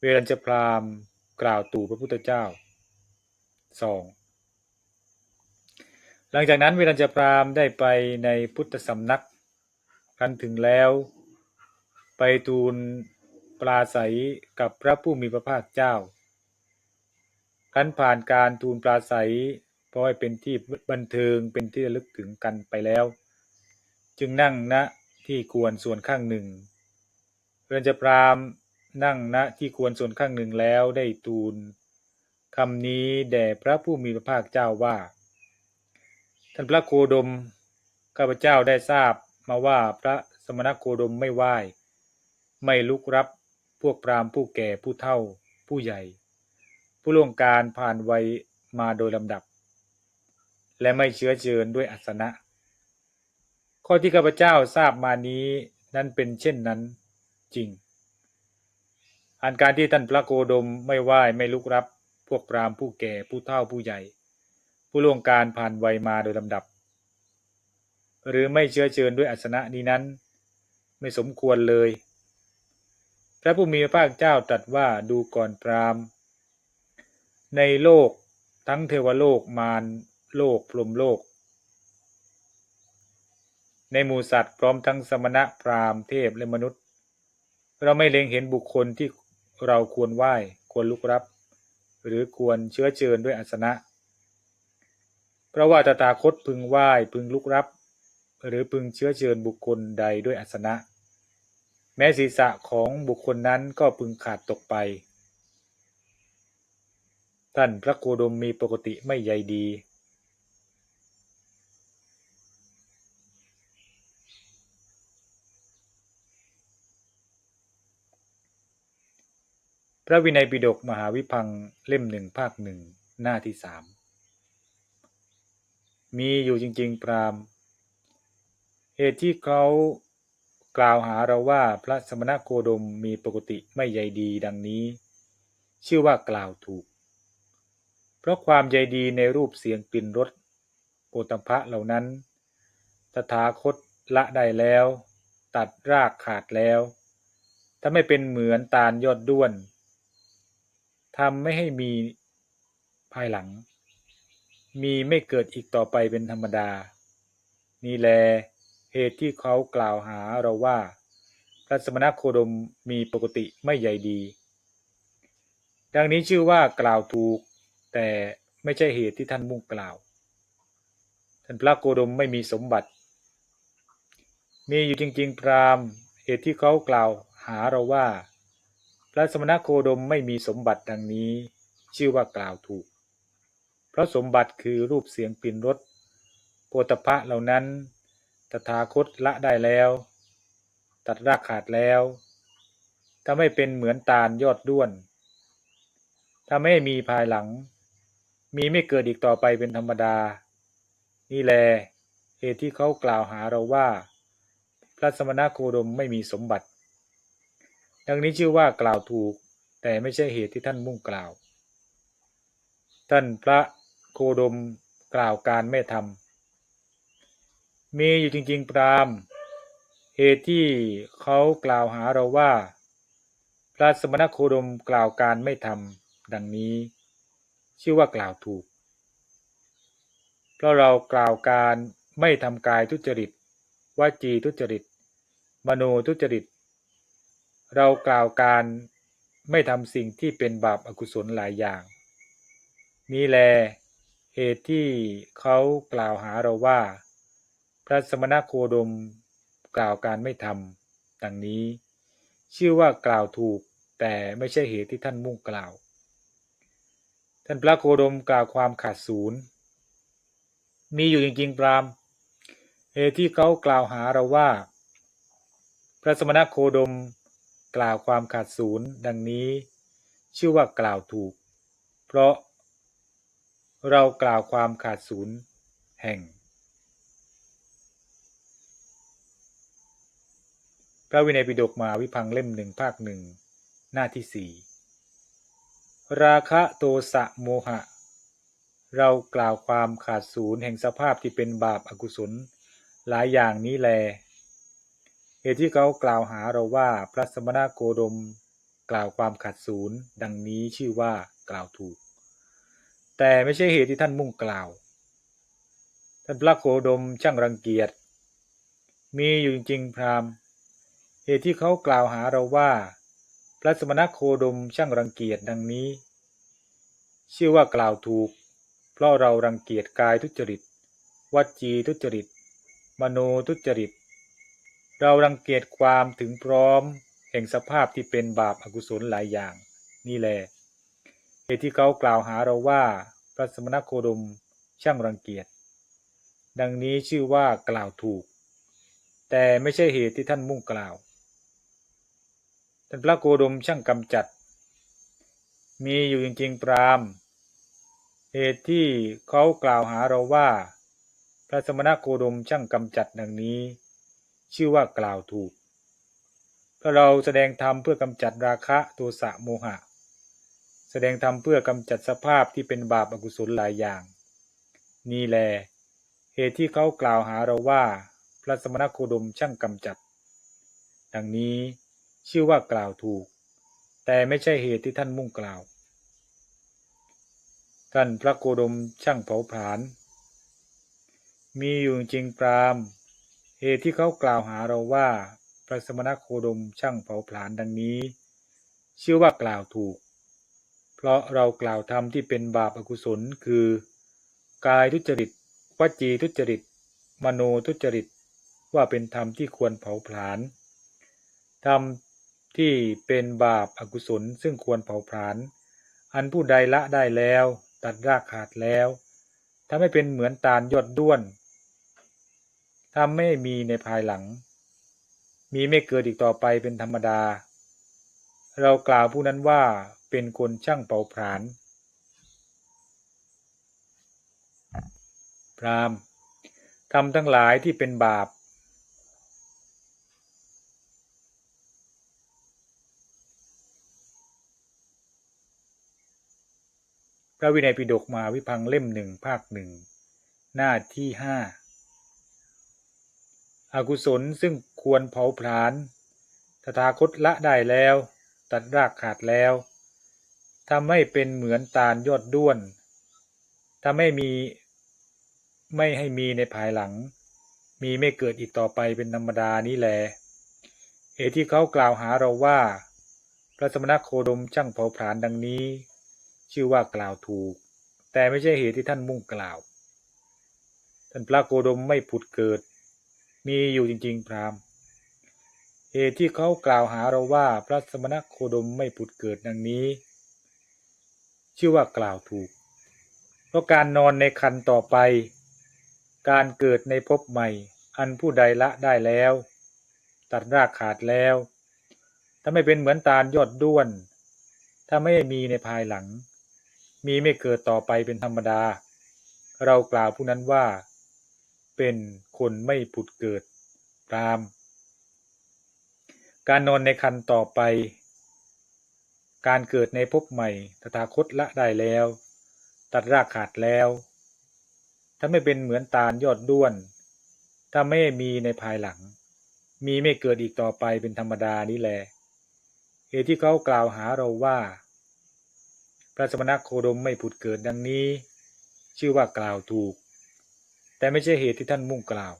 เวรัญจพราหมณ์กล่าวตู่พระพุทธเจ้าสองหลังจากนั้นเวรัญจพราหมณ์ได้ไปในพุทธสำนักครั้นถึงแล้ว ไปทูลปราศัยกับพระผู้มีพระภาคเจ้าครั้นผ่านการทูลปราศัยเพราะให้เป็นที่บันเทิงเป็นที่ระลึกถึงกันไปแล้ว จึงนั่งณที่ควรส่วนข้างหนึ่งเวรัญจพราม นั่งณที่ควรส่วนข้างหนึ่งแล้วได้ทูลคำนี้แด่พระผู้มีพระภาคเจ้าว่า ท่านพระโคดมข้าพเจ้าได้ทราบมาว่าพระสมณโคดมไม่ไหว้ ไม่ลุกรับพวกพราหมณ์ผู้แก่ผู้เฒ่า ผู้ใหญ่ ผู้ล่วงการผ่านวัยมาโดยลำดับ และไม่เชื้อเชิญด้วยอัสนะ ข้อที่ข้าพเจ้าทราบมานี้นั้นเป็นเช่นนั้นจริง อันการที่ท่านพระโคดมไม่ไหว้ไม่ลุกรับ พวกพราหมณ์ผู้แก่ผู้เฒ่าผู้ใหญ่ ผู้ล่วงการผ่านวัยมาโดยลำดับ หรือไม่เชื้อเชิญด้วยอัสนะนี้นั้น ไม่สมควรเลย พระผู้มีพระภาคเจ้าตรัสว่าดูก่อนพราหมณ์ ในโลกทั้งเทวโลกมารโลกพรหมโลก ในหมู่สัตว์พร้อมทั้งสมณะพราหมณ์เทพและมนุษย์ เราไม่เล็งเห็นบุคคลที่ เราควรไหว้ ควรลุกรับ หรือควรเชื้อเชิญด้วยอัสนะ เพราะว่าตถาคตพึงไหว้พึงลุกรับ หรือพึงเชื้อเชิญบุคคลใดด้วยอัสนะ แม้ศีรษะของบุคคลนั้นก็พึงขาดตกไป ท่านพระโคดมมีปกติไม่ใยดี พระวินัยปิฎกมหาวิพังเล่มหนึ่งภาคหนึ่งหน้าที่สามมีอยู่จริง ๆ พรามเหตุที่เขากล่าวหาเราว่าพระสมณโคดมมีปกติไม่ใยดีดังนี้ ชื่อว่ากล่าวถูก เพราะความใยดีในรูปเสียงกลิ่นรสโปตพะเหล่านั้น ตถาคตละได้แล้ว ตัดรากขาดแล้ว ถ้าไม่เป็นเหมือนตาลยอดด้วน ทำไม่ให้มีภายหลัง มีไม่เกิดอีกต่อไปเป็นธรรมดา นี่แลเหตุที่เขากล่าวหาเราว่า พระสมณโคดมมีปกติไม่ใหญ่ดี ดังนี้ชื่อว่ากล่าวถูก แต่ไม่ใช่เหตุที่ท่านมุ่งกล่าว ท่านพระโคดมไม่มีสมบัติ มีอยู่จริง ๆ พราหมณ์เหตุที่เขากล่าวหาเราว่า พระสมณโคดมไม่มีสมบัติดังนี้ ชื่อว่ากล่าวถูก เพราะสมบัติคือรูปเสียงกลิ่นรสโพธพะเหล่านั้น ตถาคตละได้แล้ว ตัดรากขาดแล้วถ้าไม่เป็นเหมือนตาลยอดด้วน ถ้าไม่มีภายหลัง มีไม่เกิดอีกต่อไปเป็นธรรมดา นี่แลเหตุที่เขากล่าวหาเราว่า พระสมณโคดมไม่มีสมบัติ ดังนี้ชื่อว่ากล่าวถูก แต่ไม่ใช่เหตุที่ท่านมุ่งกล่าว ท่านพระโคดมกล่าวการไม่ทำมีอยู่จริงๆ พรามเหตุที่เขากล่าวหาเราว่า พระสมณโคดมกล่าวการไม่ทำดังนี้ ชื่อว่ากล่าวถูก เพราะเรากล่าวการไม่ทำกายทุจริตวาจีทุจริต มโนทุจริต เรากล่าวการไม่ทำสิ่งที่เป็นบาปอกุศลหลายอย่าง นี้แลเหตุที่เขากล่าวหาเราว่า พระสมณโคดมกล่าวการไม่ทำดังนี้ ชื่อว่ากล่าวถูกแต่ไม่ใช่เหตุที่ท่านมุ่งกล่าว ท่านพระโคดมกล่าวความขาดศูนย์มีอยู่จริงๆพรามเหตุที่เขากล่าวหาเราว่า พระสมณโคดม กล่าวความขาดศูนย์ดังนี้ ชื่อว่ากล่าวถูก เพราะ เรากล่าวความขาดศูนย์แห่ง พระวินัยปิฎกมาวิพังเล่มหนึ่งภาคหนึ่งหน้าที่สี่ราคะโทสะโมหะ เรากล่าวความขาดศูนย์แห่งสภาพที่เป็นบาปอากุศล หลายอย่างนี้แล เหตุที่เขากล่าวหาเราว่าพระสมณโคดมกล่าวความขัดศูนย์ดังนี้ชื่อว่ากล่าวถูก แต่ไม่ใช่เหตุที่ท่านมุ่งกล่าว ท่านพระโคดมช่างรังเกียจ มีอยู่จริงพราหมณ์ เหตุที่เขากล่าวหาเราว่า พระสมณโคดมช่างรังเกียจดังนี้ ชื่อว่ากล่าวถูก เพราะเรารังเกียจกายทุจริตวจีทุจริต มโนทุจริต เรารังเกียจความถึงพร้อม แห่งสภาพที่เป็นบาปอากุศลหลายอย่าง นี่แหละเหตุที่เขากล่าวหาเราว่าพระสมณโคดมช่างรังเกียจ ดังนี้ชื่อว่ากล่าวถูก แต่ไม่ใช่เหตุที่ท่านมุ่งกล่าว ท่านพระโคดมช่างกำจัด มีอยู่จริงๆ ปรามเหตุที่เขากล่าวหาเราว่า พระสมณโคดมช่างกำจัดดังนี้ ชื่อว่ากล่าวถูกเพราะเราแสดงธรรมเพื่อกำจัดราคะโทสะโมหะ แสดงธรรมเพื่อกำจัดสภาพที่เป็นบาปอกุศลหลายอย่าง นี่แล เหตุที่เขากล่าวหาเราว่าพระสมณโคดมช่างกำจัด ดังนี้ชื่อว่ากล่าวถูก แต่ไม่ใช่เหตุที่ท่านมุ่งกล่าวท่านพระโคดมช่างเผาผลาญมีอยู่จริงปราม เหตุที่เขากล่าวหาเราว่าพระสมณโคดมช่างเผาผลาญดังนี้ ชื่อว่ากล่าวถูก เพราะเรากล่าวธรรมที่เป็นบาปอกุศลคือ กายทุจริตวจีทุจริต มโนทุจริต ว่าเป็นธรรมที่ควรเผาผลาญธรรมที่เป็นบาปอากุศลซึ่งควรเผาผลาญอันผู้ใดละได้แล้ว ตัดรากขาดแล้วทำให้เป็นเหมือนตาลยอดด้วน ทำไม่มีในภายหลัง มีไม่เกิดอีกต่อไปเป็นธรรมดา เรากล่าวผู้นั้นว่าเป็นคนช่างเผาผลาญพรามณ์ทำทั้งหลายที่เป็นบาป พระวินัยปิฎกมาวิพังเล่มหนึ่งภาคหนึ่ง หน้าที่ห้า อากุศลซึ่งควรเผาผลาญตถาคตละได้แล้ว ตัดรากขาดแล้วทำให้เป็นเหมือนตาลยอดด้วนทำให้มีไม่ให้มีในภายหลัง มีไม่เกิดอีกต่อไปเป็นธรรมดานี้แหลเหตุที่เขากล่าวหาเราว่า พระสมณโคดมช่างเผาผลาญดังนี้ ชื่อว่ากล่าวถูก แต่ไม่ใช่เหตุที่ท่านมุ่งกล่าว ท่านพระโคดมไม่ผุดเกิด มีอยู่จริง ๆ พรามเหตุที่เขากล่าวหาเราว่าพระสมณโคดมไม่ผุดเกิดดังนี้ ชื่อว่ากล่าวถูก เพราะการนอนในคันต่อไป การเกิดในภพใหม่ อันผู้ใดละได้แล้ว ตัดรากขาดแล้วถ้าไม่เป็นเหมือนตาลยอดด้วน ถ้าไม่มีในภายหลัง มีไม่เกิดต่อไปเป็นธรรมดา เรากล่าวผู้นั้นว่า เป็นคนไม่ผุดเกิดตามการนอนในคันต่อไป การเกิดในภพใหม่ ตถาคตละได้แล้ว ตัดรากขาดแล้ว ถ้าไม่เป็นเหมือนตาลยอดด้วน ถ้าไม่มีในภายหลัง มีไม่เกิดอีกต่อไปเป็นธรรมดานี้แหละเหตุที่เขากล่าวหาเราว่า พระสมณโคดมไม่ผุดเกิดดังนี้ ชื่อว่ากล่าวถูก แต่ไม่ใช่เหตุที่ท่านมุ่งกล่าว